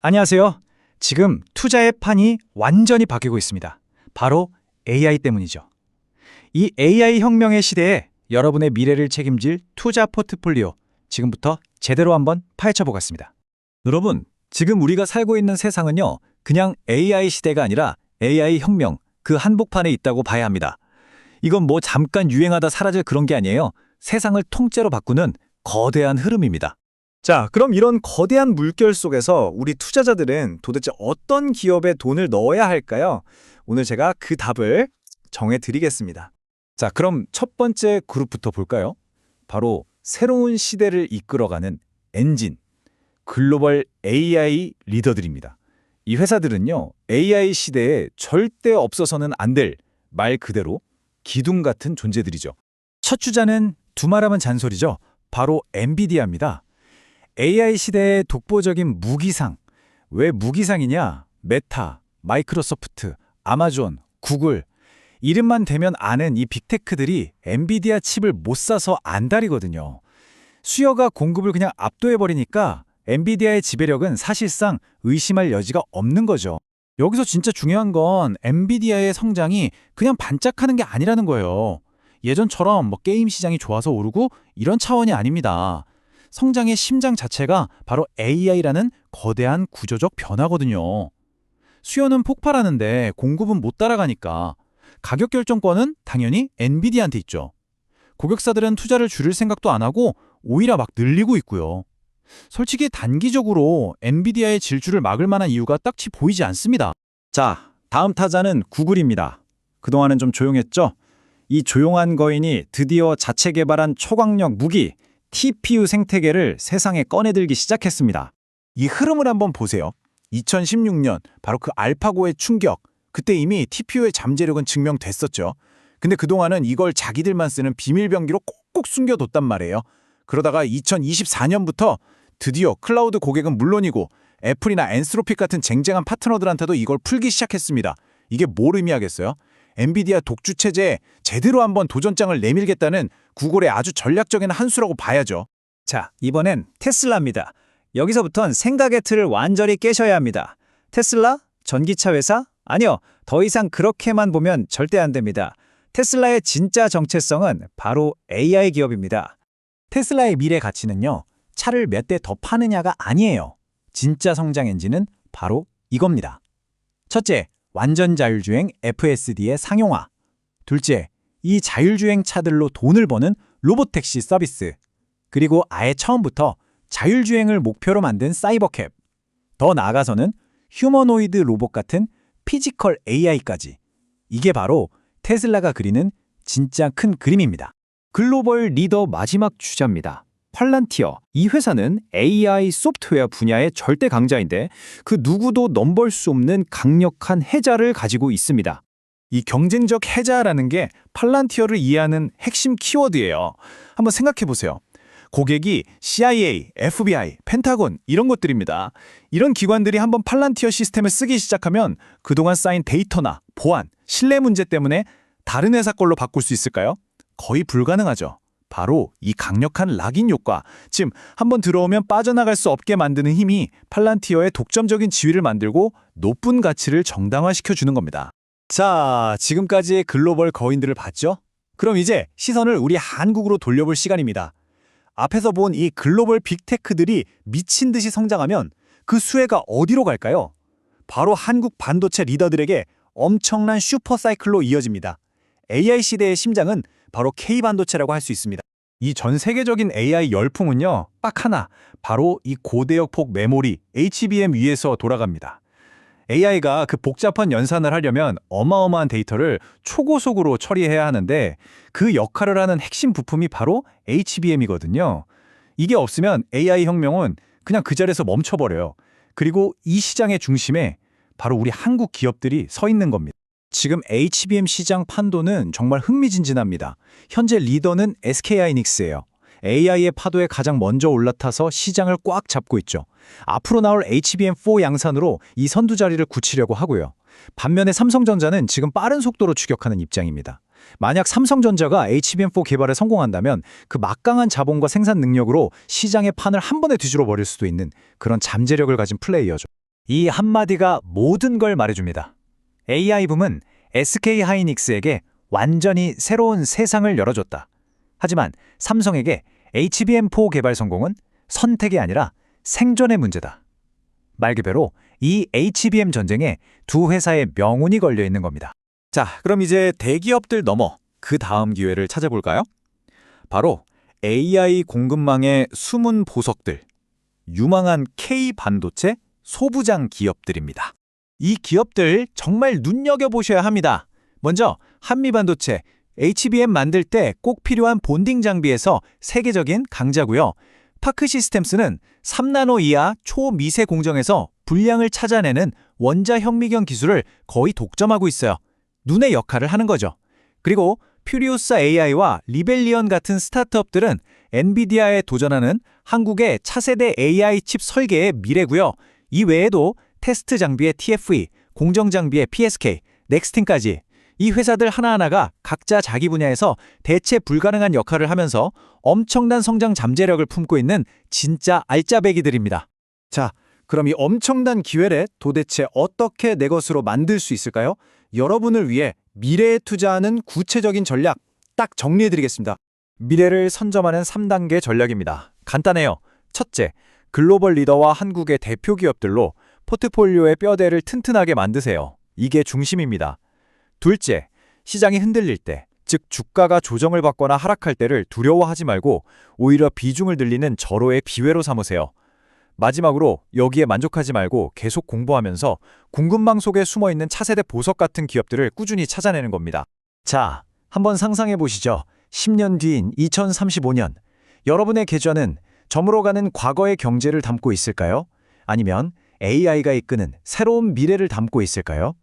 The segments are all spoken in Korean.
안녕하세요. 지금 투자의 판이 완전히 바뀌고 있습니다. 바로 AI 때문이죠. 이 AI 혁명의 시대에 여러분의 미래를 책임질 투자 포트폴리오 지금부터 제대로 한번 파헤쳐 보겠습니다. 여러분, 지금 우리가 살고 있는 세상은요, 그냥 AI 시대가 아니라 AI 혁명, 그 한복판에 있다고 봐야 합니다. 이건 뭐 잠깐 유행하다 사라질 그런 게 아니에요. 세상을 통째로 바꾸는 거대한 흐름입니다. 자, 그럼 이런 거대한 물결 속에서 우리 투자자들은 도대체 어떤 기업에 돈을 넣어야 할까요? 오늘 제가 그 답을 정해 드리겠습니다. 자, 그럼 첫 번째 그룹부터 볼까요? 바로 새로운 시대를 이끌어가는 엔진, 글로벌 AI 리더들입니다. 이 회사들은요, AI 시대에 절대 없어서는 안 될 말 그대로 기둥 같은 존재들이죠. 첫 주자는 두말하면 잔소리죠. 바로 엔비디아입니다. AI 시대의 독보적인 무기상. 왜 무기상이냐? 메타, 마이크로소프트, 아마존, 구글. 이름만 대면 아는 이 빅테크들이 엔비디아 칩을 못 사서 안달이거든요. 수요가 공급을 그냥 압도해버리니까 엔비디아의 지배력은 사실상 의심할 여지가 없는 거죠. 여기서 진짜 중요한 건 엔비디아의 성장이 그냥 반짝하는 게 아니라는 거예요. 예전처럼 뭐 게임 시장이 좋아서 오르고 이런 차원이 아닙니다. 성장의 심장 자체가 바로 AI라는 거대한 구조적 변화거든요. 수요는 폭발하는데 공급은 못 따라가니까 가격 결정권은 당연히 엔비디아한테 있죠. 고객사들은 투자를 줄일 생각도 안 하고 오히려 막 늘리고 있고요. 솔직히 단기적으로 엔비디아의 질주를 막을 만한 이유가 딱히 보이지 않습니다. 자, 다음 타자는 구글입니다. 그동안은 좀 조용했죠? 이 조용한 거인이 드디어 자체 개발한 초강력 무기 TPU 생태계를 세상에 꺼내들기 시작했습니다. 이 흐름을 한번 보세요. 2016년 바로 그 알파고의 충격. 그때 이미 TPU의 잠재력은 증명됐었죠. 근데 그동안은 이걸 자기들만 쓰는 비밀병기로 꼭꼭 숨겨뒀단 말이에요. 그러다가 2024년부터 드디어 클라우드 고객은 물론이고 애플이나 엔스로픽 같은 쟁쟁한 파트너들한테도 이걸 풀기 시작했습니다. 이게 뭘 의미하겠어요? 엔비디아 독주 체제에 제대로 한번 도전장을 내밀겠다는 구글의 아주 전략적인 한 수라고 봐야죠. 자, 이번엔 테슬라입니다. 여기서부턴 생각의 틀을 완전히 깨셔야 합니다. 테슬라? 전기차 회사? 아니요. 더 이상 그렇게만 보면 절대 안 됩니다. 테슬라의 진짜 정체성은 바로 AI 기업입니다. 테슬라의 미래 가치는요. 차를 몇 대 더 파느냐가 아니에요. 진짜 성장 엔진은 바로 이겁니다. 첫째, 완전 자율주행 FSD의 상용화. 둘째, 이 자율주행 차들로 돈을 버는 로봇 택시 서비스. 그리고 아예 처음부터 자율주행을 목표로 만든 사이버캡. 더 나아가서는 휴머노이드 로봇 같은 피지컬 AI까지. 이게 바로 테슬라가 그리는 진짜 큰 그림입니다. 글로벌 리더 마지막 주자입니다. 팔란티어. 이 회사는 AI 소프트웨어 분야의 절대 강자인데 그 누구도 넘볼 수 없는 강력한 해자를 가지고 있습니다. 이 경쟁적 해자라는 게 팔란티어를 이해하는 핵심 키워드예요. 한번 생각해 보세요. 고객이 CIA, FBI, 펜타곤 이런 것들입니다. 이런 기관들이 한번 팔란티어 시스템을 쓰기 시작하면 그동안 쌓인 데이터나 보안, 신뢰 문제 때문에 다른 회사 걸로 바꿀 수 있을까요? 거의 불가능하죠. 바로 이 강력한 락인 효과, 즉 한번 들어오면 빠져나갈 수 없게 만드는 힘이 팔란티어의 독점적인 지위를 만들고 높은 가치를 정당화시켜 주는 겁니다. 자, 지금까지의 글로벌 거인들을 봤죠? 그럼 이제 시선을 우리 한국으로 돌려볼 시간입니다. 앞에서 본 이 글로벌 빅테크들이 미친 듯이 성장하면 그 수혜가 어디로 갈까요? 바로 한국 반도체 리더들에게 엄청난 슈퍼사이클로 이어집니다. AI 시대의 심장은 바로 K반도체라고 할 수 있습니다. 이 전 세계적인 AI 열풍은요, 딱 하나, 바로 이 고대역 폭 메모리 HBM 위에서 돌아갑니다. AI가 그 복잡한 연산을 하려면 어마어마한 데이터를 초고속으로 처리해야 하는데 그 역할을 하는 핵심 부품이 바로 HBM이거든요. 이게 없으면 AI 혁명은 그냥 그 자리에서 멈춰버려요. 그리고 이 시장의 중심에 바로 우리 한국 기업들이 서 있는 겁니다. 지금 HBM 시장 판도는 정말 흥미진진합니다. 현재 리더는 SK하이닉스예요. AI의 파도에 가장 먼저 올라타서 시장을 꽉 잡고 있죠. 앞으로 나올 HBM4 양산으로 이 선두 자리를 굳히려고 하고요. 반면에 삼성전자는 지금 빠른 속도로 추격하는 입장입니다. 만약 삼성전자가 HBM4 개발에 성공한다면 그 막강한 자본과 생산 능력으로 시장의 판을 한 번에 뒤집어 버릴 수도 있는 그런 잠재력을 가진 플레이어죠. 이 한마디가 모든 걸 말해줍니다. AI 붐은 SK 하이닉스에게 완전히 새로운 세상을 열어줬다. 하지만 삼성에게 HBM4 개발 성공은 선택이 아니라 생존의 문제다. 말 그대로 이 HBM 전쟁에 두 회사의 명운이 걸려 있는 겁니다. 자, 그럼 이제 대기업들 넘어 그 다음 기회를 찾아볼까요? 바로 AI 공급망의 숨은 보석들, 유망한 K 반도체 소부장 기업들입니다. 이 기업들 정말 눈여겨보셔야 합니다. 먼저 한미반도체, HBM 만들 때 꼭 필요한 본딩 장비에서 세계적인 강자고요. 파크 시스템스는 3나노 이하 초미세 공정에서 불량을 찾아내는 원자 현미경 기술을 거의 독점하고 있어요. 눈의 역할을 하는 거죠. 그리고 퓨리오사 AI와 리벨리언 같은 스타트업들은 엔비디아에 도전하는 한국의 차세대 AI 칩 설계의 미래고요. 이 외에도 테스트 장비의 TFE, 공정 장비의 PSK, 넥스틴까지 이 회사들 하나하나가 각자 자기 분야에서 대체 불가능한 역할을 하면서 엄청난 성장 잠재력을 품고 있는 진짜 알짜배기들입니다. 자, 그럼 이 엄청난 기회를 도대체 어떻게 내 것으로 만들 수 있을까요? 여러분을 위해 미래에 투자하는 구체적인 전략 딱 정리해드리겠습니다. 미래를 선점하는 3단계 전략입니다. 간단해요. 첫째, 글로벌 리더와 한국의 대표 기업들로 포트폴리오의 뼈대를 튼튼하게 만드세요. 이게 중심입니다. 둘째, 시장이 흔들릴 때, 즉 주가가 조정을 받거나 하락할 때를 두려워하지 말고 오히려 비중을 늘리는 절호의 기회로 삼으세요. 마지막으로 여기에 만족하지 말고 계속 공부하면서 궁금망 속에 숨어 있는 차세대 보석 같은 기업들을 꾸준히 찾아내는 겁니다. 자, 한번 상상해 보시죠. 10년 뒤인 2035년, 여러분의 계좌는 저물어가는 과거의 경제를 담고 있을까요? 아니면 AI가 이끄는 새로운 미래를 담고 있을까요?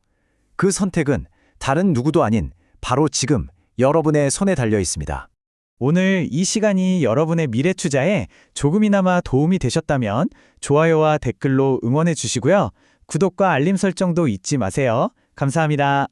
그 선택은 다른 누구도 아닌 바로 지금 여러분의 손에 달려 있습니다. 오늘 이 시간이 여러분의 미래 투자에 조금이나마 도움이 되셨다면 좋아요와 댓글로 응원해 주시고요. 구독과 알림 설정도 잊지 마세요. 감사합니다.